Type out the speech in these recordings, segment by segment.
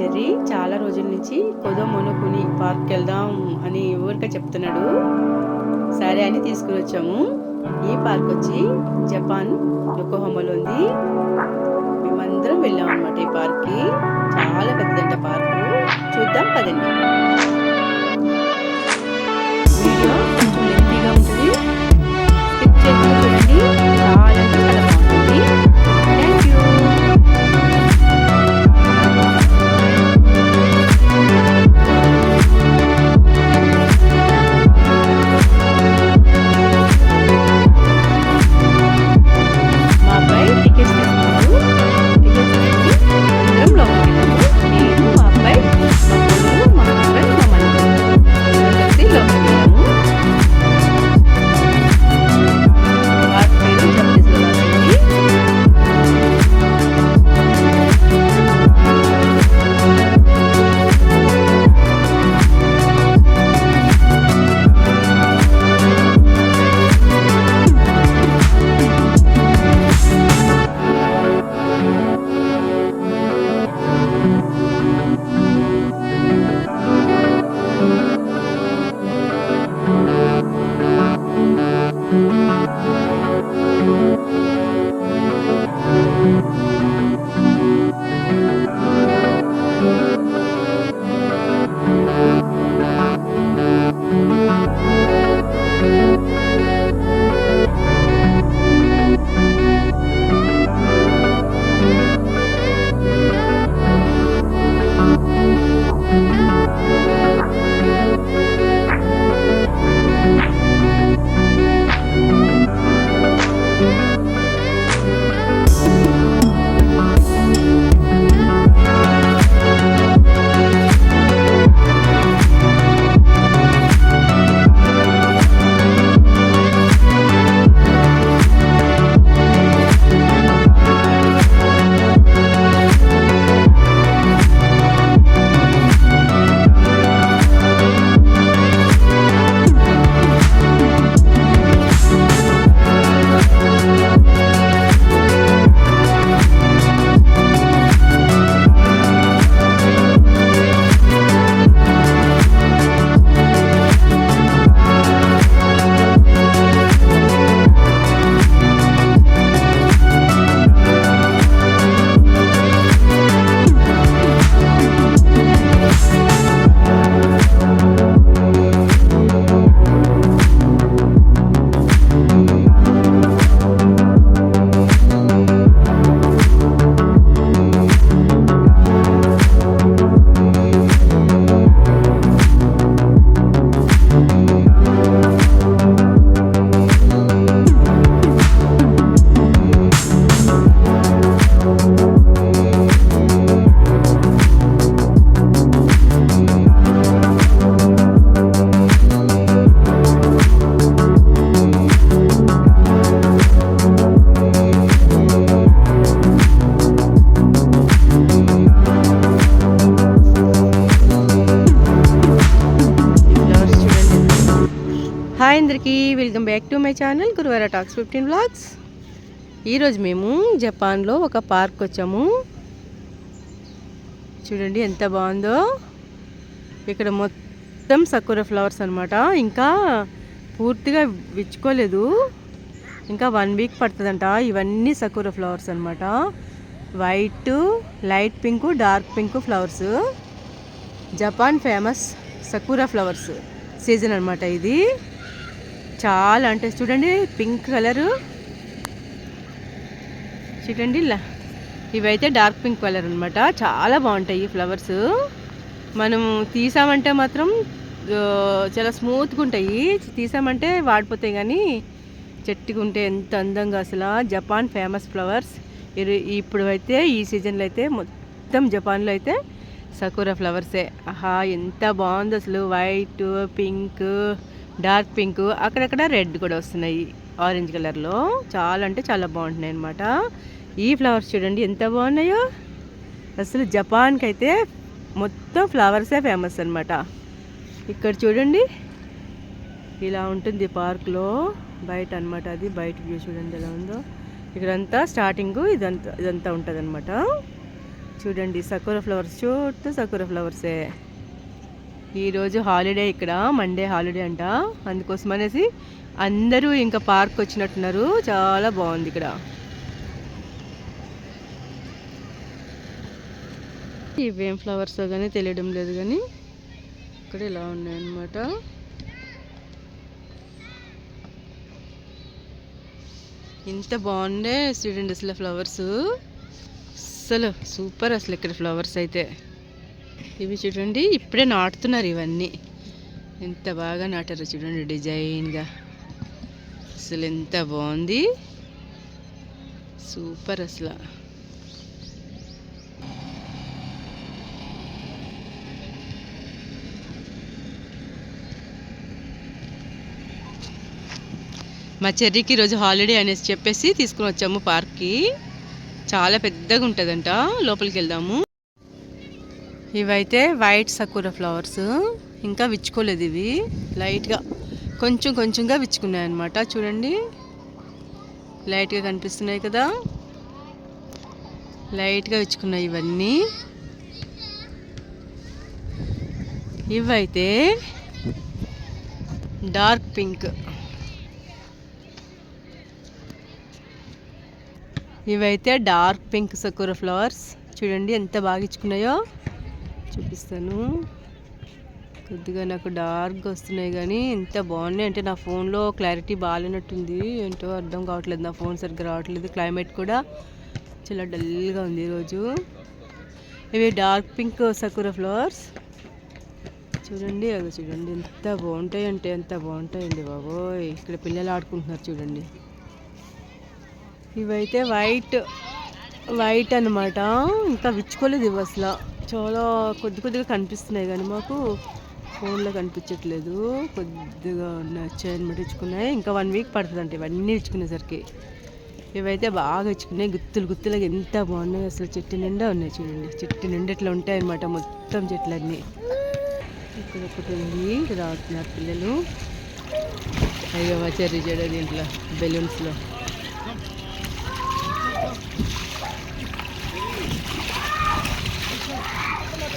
Cherry చాలా రోజుల నుంచి కొదో మొనుకుని పార్క్ వెళ్దాం అని ఊరికే చెప్తున్నాడు. సరే అని తీసుకుని వచ్చాము. ఈ పార్క్ వచ్చి జపాన్ యొకోహోమాలో ఉంది. మేమందరం వెళ్ళాం అనమాట ఈ పార్క్కి చాలా పెద్దదంట పార్కు. చూద్దాం పదండి. మై ఛానల్ గురువార టాక్స్ ఫిఫ్టీన్ బ్లాగ్స్ ఈరోజు మేము జపాన్లో ఒక పార్క్ వచ్చాము. చూడండి ఎంత బాగుందో. ఇక్కడ మొత్తం సకూర ఫ్లవర్స్ అనమాట ఇంకా పూర్తిగా విచ్చుకోలేదు. ఇంకా వన్ వీక్ పడుతుందంట. ఇవన్నీ సకూర ఫ్లవర్స్ అనమాట white light pink dark pink flowers Japan famous sakura flowers season అనమాట ఇది. చాలా అంటే చూడండి పింక్ కలరు. చూడండి ఇలా. ఇవైతే డార్క్ పింక్ కలర్ అనమాట చాలా బాగుంటాయి ఈ ఫ్లవర్స్. మనం తీసామంటే మాత్రం చాలా స్మూత్గా ఉంటాయి. తీసామంటే వాడిపోతాయి కానీ చెట్టుగా ఉంటే ఎంత అందంగా అసలు. Japan famous flowers. ఇరు- ఇప్పుడు అయితే ఈ సీజన్లో అయితే మొత్తం జపాన్లో అయితే సకూరా ఫ్లవర్సే. ఆహా ఎంత బాగుంది అసలు. White pink. డార్క్ పింక్ అక్కడక్కడ రెడ్ కూడా వస్తున్నాయి. ఆరెంజ్ కలర్లో చాలా అంటే చాలా బాగుంటున్నాయి అనమాట ఈ ఫ్లవర్స్ చూడండి ఎంత బాగున్నాయో. అసలు జపాన్కి అయితే మొత్తం ఫ్లవర్సే ఫేమస్ అనమాట ఇక్కడ చూడండి. ఇలా ఉంటుంది పార్క్లో బయట అన్నమాట అది. బయట వ్యూ చూడండి ఎలా ఉందో. ఇక్కడంతా స్టార్టింగ్ ఇదంతా ఇదంతా ఉంటుంది చూడండి సకూర ఫ్లవర్స్ చుట్టూ సకూర ఫ్లవర్సే. ఈరోజు హాలిడే ఇక్కడ మండే హాలిడే అంట. అందుకోసం అనేసి అందరూ ఇంకా పార్క్ వచ్చినట్టున్నారు. చాలా బాగుంది ఇక్కడ. ఇవేం ఫ్లవర్స్ కానీ తెలియడం లేదు కానీ ఇక్కడ ఇలా ఉన్నాయన్నమాట. ఇంత బాగుండే చూడండి అసలు ఫ్లవర్స్. అసలు సూపర్ అసలు ఇక్కడ ఫ్లవర్స్ అయితే. ఇవి చూడండి ఇప్పుడే నాటుతున్నారు ఇవన్నీ. ఎంత బాగా నాటారు చూడండి డిజైన్గా. అసలు ఎంత బాగుంది. సూపర్ అసలు. మా చెర్రీకి ఈరోజు హాలిడే అనేసి చెప్పేసి తీసుకుని వచ్చాము పార్క్కి. చాలా పెద్దగా ఉంటుందంట లోపలికి వెళ్దాము. ఇవైతే వైట్ సకూర ఫ్లవర్స్ ఇంకా విచ్చుకోలేదు ఇవి. లైట్గా కొంచెం కొంచెంగా విచ్చుకున్నాయి అనమాట చూడండి. లైట్గా కనిపిస్తున్నాయి కదా. లైట్గా విచ్చుకున్నాయి ఇవన్నీ. ఇవైతే డార్క్ పింక్ ఇవైతే డార్క్ పింక్ సకూర ఫ్లవర్స్ చూడండి ఎంత బాగా ఇచ్చుకున్నాయో చూపిస్తాను. కొద్దిగా నాకు డార్క్గా వస్తున్నాయి కానీ ఎంత బాగున్నాయి. అంటే నా ఫోన్లో క్లారిటీ బాగాలేనట్టుంది. ఏంటో అర్థం కావట్లేదు. నా ఫోన్ సరిగ్గా రావట్లేదు. క్లైమేట్ కూడా చాలా డల్గా ఉంది ఈరోజు. ఇవి డార్క్ పింక్ సకూర ఫ్లవర్స్ చూడండి అవి చూడండి. ఎంత బాగుంటాయి అంటే ఎంత బాగుంటాయండి బాబోయ్. ఇక్కడ పిల్లలు ఆడుకుంటున్నారు చూడండి. ఇవైతే వైట్ వైట్ అనమాట ఇంకా విచ్చుకోలేదు ఇవి అసలు. చాలా కొద్ది కొద్దిగా కనిపిస్తున్నాయి కానీ మాకు ఫోన్లో కనిపించట్లేదు. కొద్దిగా వచ్చాయన్నమాట ఇచ్చుకున్నాయి ఇంకా వన్ వీక్ పడుతుందంట ఇవన్నీ ఇచ్చుకునేసరికి. ఇవైతే బాగా ఇచ్చుకున్నాయి. గుత్తులు గుత్తులుగా ఎంత బాగున్నాయి అసలు చెట్టు నిండా ఉన్నాయి చూడండి. చెట్టు నిండా ఇట్లా ఉంటాయి మొత్తం చెట్లన్నీ. ఇక్కడ ఒకటి ఉంది ఇక్కడ పిల్లలు. అయ్యో మా చెర్రీ చెడ దీంట్లో బెలూన్స్లో.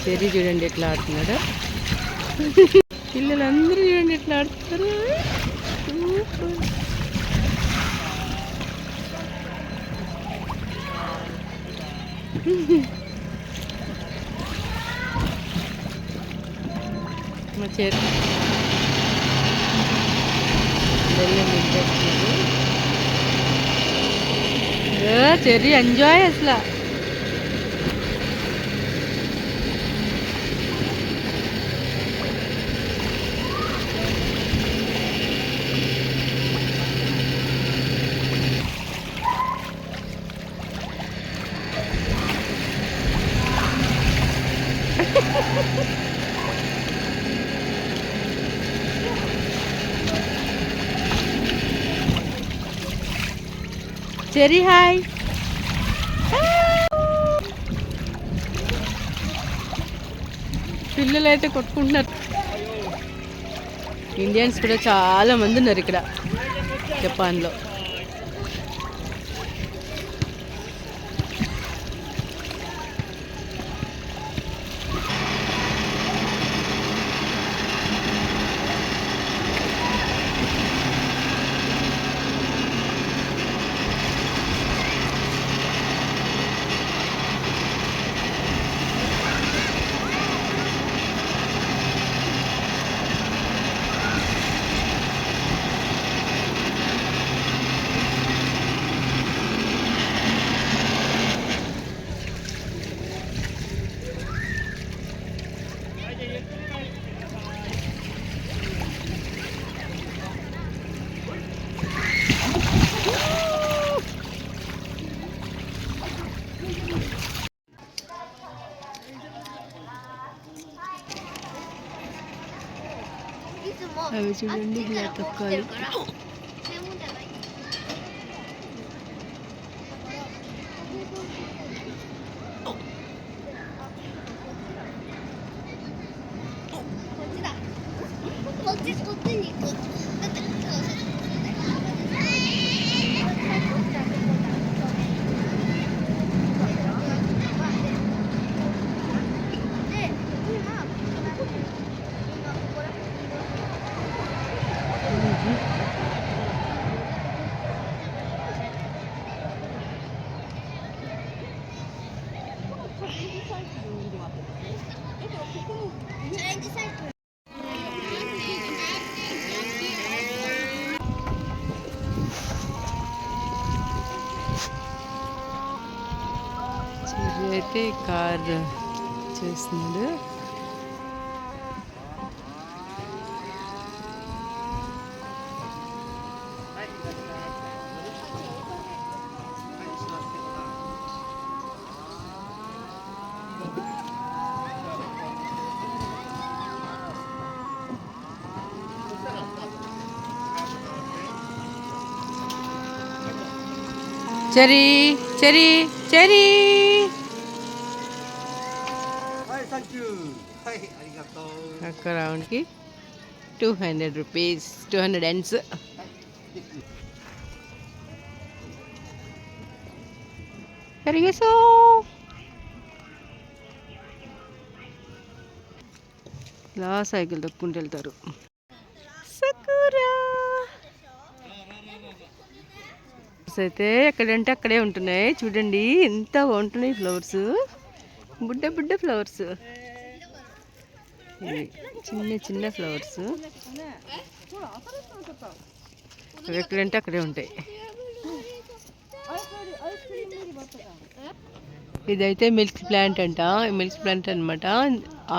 చెర్రీ చూడండి ఎట్లా ఆడుతున్నాడు. పిల్లలందరూ చూడండి ఎట్లా ఆడుతున్నారు. మా చెర్రీ. చెర్రీ ఎంజాయ్ అసలు. చెరీ హాయ్ పిల్లలు అయితే కొట్టుకుంటున్నారు. ఇండియన్స్ కూడా చాలా మంది ఉన్నారు ఇక్కడ. జపాన్లో అవి చూడండి ఇలా తొక్కాలి చెర్రీ అయితే కార్ చేస్తున్నాడు చెరీ చెరీ చెరీ ఒక రౌండ్కి two hundred rupees two hundred ends పెరిగేసో ఇలా సైకిల్ తొక్కుంటూ వెళ్తారు. అయితే ఎక్కడంటే అక్కడే ఉంటున్నాయి. చూడండి ఎంత బాగుంటున్నాయి ఫ్లవర్స్ బుడ్డ బుడ్డ ఫ్లవర్స్ ఇవి చిన్న చిన్న ఫ్లవర్స్. ఎక్కడంటే అక్కడే ఉంటాయి. ఇదైతే మిల్క్ ప్లాంట్ అంట. మిల్క్ ప్లాంట్ అనమాట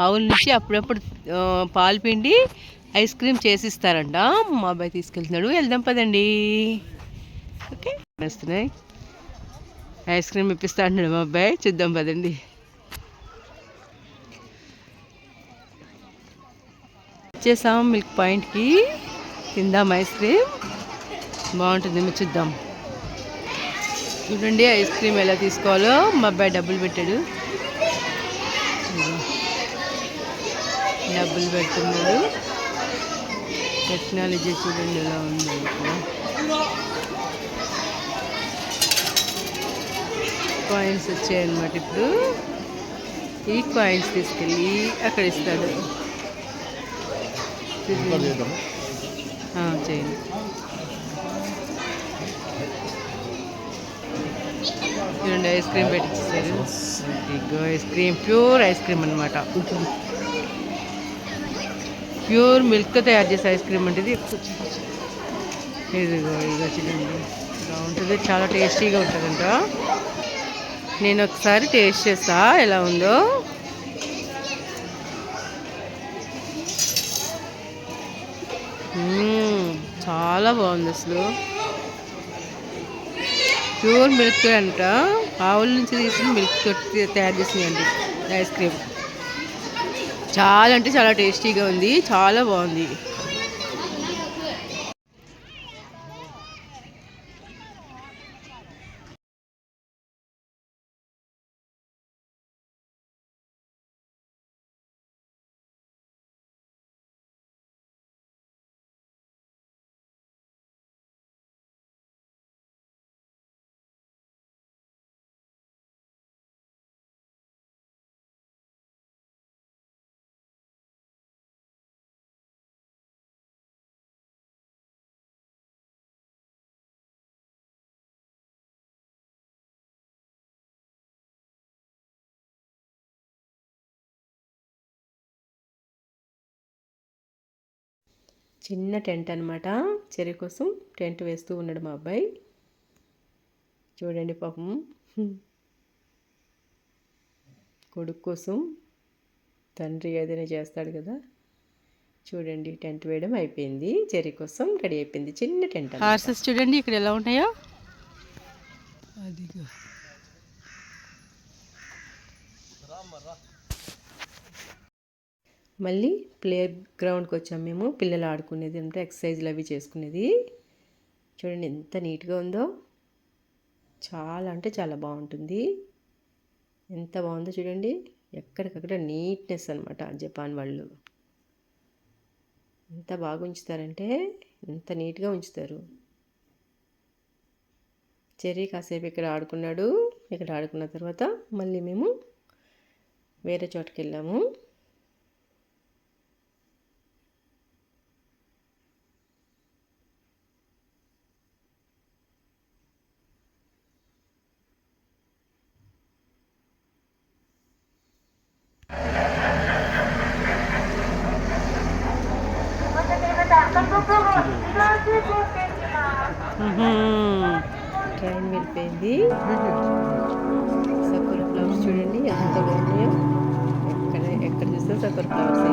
ఆవుల నుంచి అప్పుడప్పుడు పాలు పిండి ఐస్ క్రీమ్ చేసిస్తారంట. మా అబ్బాయి తీసుకెళ్తున్నాడు. వెళ్దాం పదండి. ఓకే. వస్తున్నాయి. ఐస్ క్రీమ్ ఇప్పిస్తా అంటున్నాడు మా అబ్బాయి. చూద్దాం పదండి. వచ్చేసాం మిల్క్ పాయింట్కి. తిందాం ఐస్ క్రీమ్. బాగుంటుంది మీరు చూద్దాం. చూడండి ఐస్ క్రీమ్ ఎలా తీసుకోవాలో. మా అబ్బాయి డబ్బులు పెట్టాడు. డబ్బులు పెడుతున్నాడు. టెక్నాలజీ చూడండి ఎలా ఉంది. కాయిన్స్ వచ్చాయన్నమాట ఇప్పుడు. ఈ కాయిన్స్ తీసుకెళ్ళి అక్కడ ఇస్తాడు. చేయండి. చూడండి ఐస్ క్రీమ్ పెట్టించారు ఇగో ice cream pure ice cream అనమాట ప్యూర్ మిల్క్తో తయారు చేసే ఐస్ క్రీమ్ అంటే ఇది. ఇదిగో ఇదిగో చూడండి. ఇలా ఉంటుంది చాలా టేస్టీగా ఉంటుందంట. నేను ఒకసారి టేస్ట్ చేస్తా ఎలా ఉందో. చాలా బాగుంది అసలు. ప్యూర్ మిల్క్ అంట. ఆవుల నుంచి తీసిన మిల్క్ తోటి తయారు చేసిందండి ఐస్ క్రీమ్. చాలా అంటే చాలా టేస్టీగా ఉంది. చాలా బాగుంది. చిన్న టెంట్ అనమాట చెరి కోసం టెంట్ వేస్తూ ఉన్నాడు మా అబ్బాయి. చూడండి పాపం. కొడుకు కోసం తండ్రి ఏదైనా చేస్తాడు కదా. చూడండి టెంట్ వేయడం అయిపోయింది. చెరి కోసం రెడీ అయిపోయింది. చిన్న టెంట్ హార్సెస్ చూడండి ఇక్కడ ఎలా ఉన్నాయో. అదిగో. మళ్ళీ ప్లే గ్రౌండ్కి వచ్చాము మేము. పిల్లలు ఆడుకునేది అంటే ఎక్సర్సైజ్లు అవి చేసుకునేది. చూడండి ఎంత నీట్గా ఉందో. చాలా అంటే చాలా బాగుంటుంది. ఎంత బాగుందో చూడండి. ఎక్కడికక్కడ నీట్నెస్ అనమాట జపాన్ వాళ్ళు. ఎంత బాగా ఉంచుతారంటే ఎంత నీట్గా ఉంచుతారు. చెర్రీ కాసేపు ఇక్కడ ఆడుకున్నాడు. ఇక్కడ ఆడుకున్న తర్వాత మళ్ళీ మేము వేరే చోటుకి వెళ్ళాము ఎంత బాగున్నాయో ఎక్కడ ఎక్కడ చూస్తే సక్కర ఫ్లవర్స్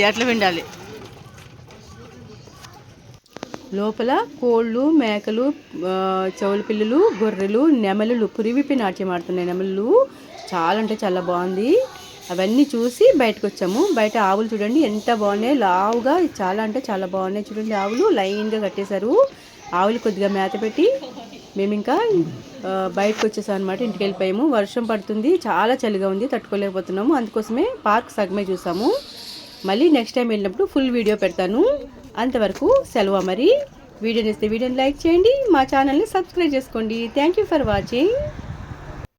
అది అట్లా పిండాలి లోపల కోళ్ళు మేకలు చెవుల పిల్లలు గొర్రెలు నెమలులు పురివిపి నాట్యం ఆడుతున్నాయి. నెమలు చాలా అంటే చాలా బాగుంది. అవన్నీ చూసి బయటకు వచ్చాము. బయట ఆవులు చూడండి ఎంత బాగున్నాయి. లావుగా చాలా అంటే చాలా బాగున్నాయి. చూడండి ఆవులు లైన్గా కట్టేశారు. ఆవులు కొద్దిగా మేత పెట్టి మేము ఇంకా బయటకు వచ్చేసాం అనమాట ఇంటికి వెళ్ళిపోయాము. వర్షం పడుతుంది. చాలా చలిగా ఉంది. తట్టుకోలేకపోతున్నాము. అందుకోసమే పార్క్ సగమే చూసాము. మళ్ళీ నెక్స్ట్ టైం వెళ్ళినప్పుడు ఫుల్ వీడియో పెడతాను. అంతవరకు సెలవు మరి వీడియో ఇస్తే వీడియోని లైక్ చేయండి. మా ఛానల్ని సబ్స్క్రైబ్ చేసుకోండి. Thank you for watching